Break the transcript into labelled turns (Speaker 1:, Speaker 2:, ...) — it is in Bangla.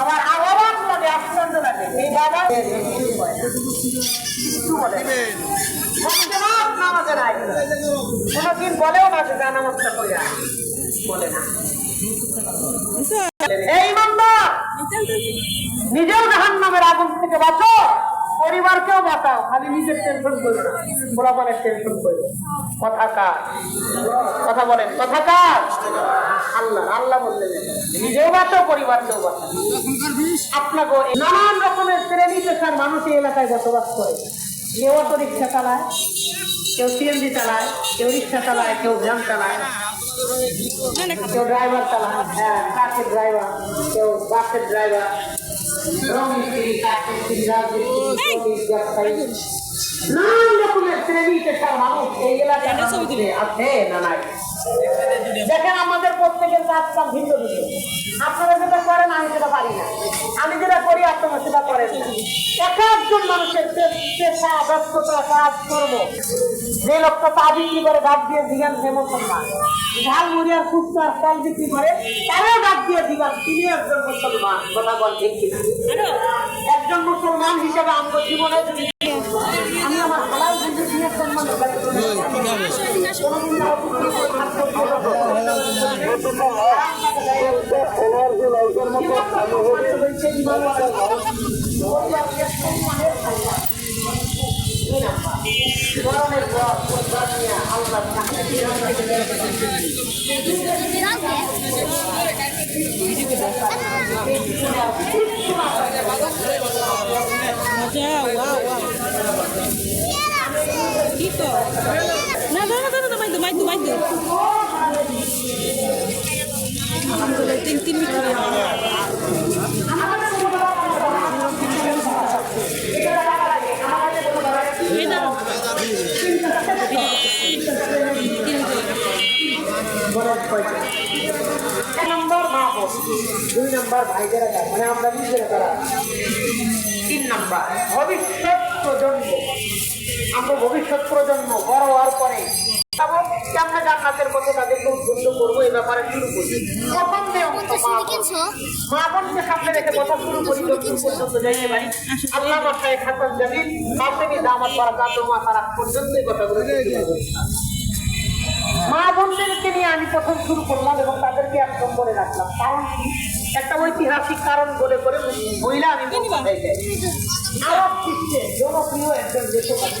Speaker 1: আমার আবার লাগে আশ্চর্য লাগে বাবা কিছু বলে নামাজে নাই কোনোদিন বলেও না যা নামাজটা করিয়া বলে নিজেও জাহান নামের আগুন থেকে বাঁচো, পরিবারকেও বাঁচাও, খালি নিজের টেনশন করো না পোলাপানের টেনশন করো। কথা কার? কথা বলেন, কথা কার? আল্লাহ আল্লাহ বললেন, নিজেও বাঁচো পরিবারকেও বাঁচাও। আপনাকে নানান রকমের শ্রেণি পেশার মানুষ এই এলাকায় বসবাস করে। কেউ অটো রিক্সা চালায়, কেউ সিএনজি চালায়, কেউ রিক্সা চালায়, কেউ ভ্যান চালায়। কেউ ড্রাইভার হ্যাঁ ট্রাকের ড্রাইভার কেউ বাসের ড্রাইভার রং মিস্ত্রি রাজমিস্ত্রি ব্যবসায়ী নানান রকমের শ্রেণি পেশার মানুষ এই এলাকায় আছে না নাই দেখেন আমাদের প্রত্যেকের কাজ কাম ভিন্ন ভিন্ন। আপনারা যেটা করেন আমি সেটা পারি না। আমি যেটা করি আপনারা সেটা করেন এক একজন মানুষের পেশা ব্যস্ততা কাজ কর্ম যে লোকটা তা বিক্রি করে গাছ দিয়ে দিগান সে মুসলমান। ঝাল মুড়ি আর ফুচকা আর ফল বিক্রি করে তারাও গাছ দিয়ে দিগান তিনি একজন মুসলমান কথা বল ঠিক কিনা? একজন মুসলমান হিসেবে আমার জীবনে যদি আমি আমার হালাল কিন্তু দিয়ে সম্মান কোনোদিন কারও পুত্র করে থাকতে
Speaker 2: Wow, wow, wow. Dito. Na,
Speaker 1: এক নম্বর মা বোন দুই নম্বর ভাইদেরা তারা মানে আমরা নিজেরা তারা তিন নম্বর ভবিষ্যৎ প্রজন্ম আমরা ভবিষ্যৎ প্রজন্ম বড় হওয়ার পরে। এবং কেমন জান্নাতের মতো তাদেরকে উদ্বুদ্ধ করব এই ব্যাপারে শুরু করি প্রথম নিয়ম মা। বোনকে সামনে রেখে কথা শুরু করি যতদূর পর্যন্ত যাইতে পারি আল্লাহ আপনি দামাত বারাকাত মা তারা পর্যন্ত এই কথাগুলো মা বোনদেরকে নিয়ে আমি প্রথম শুরু করলাম এবং তাদেরকে এক নম্বরে রাখলাম। কারণ? একটা ঐতিহাসিক কারণ বলে করে মহিলা আমি যাই আরব বিশ্বে জনপ্রিয় একজন দেশবাসী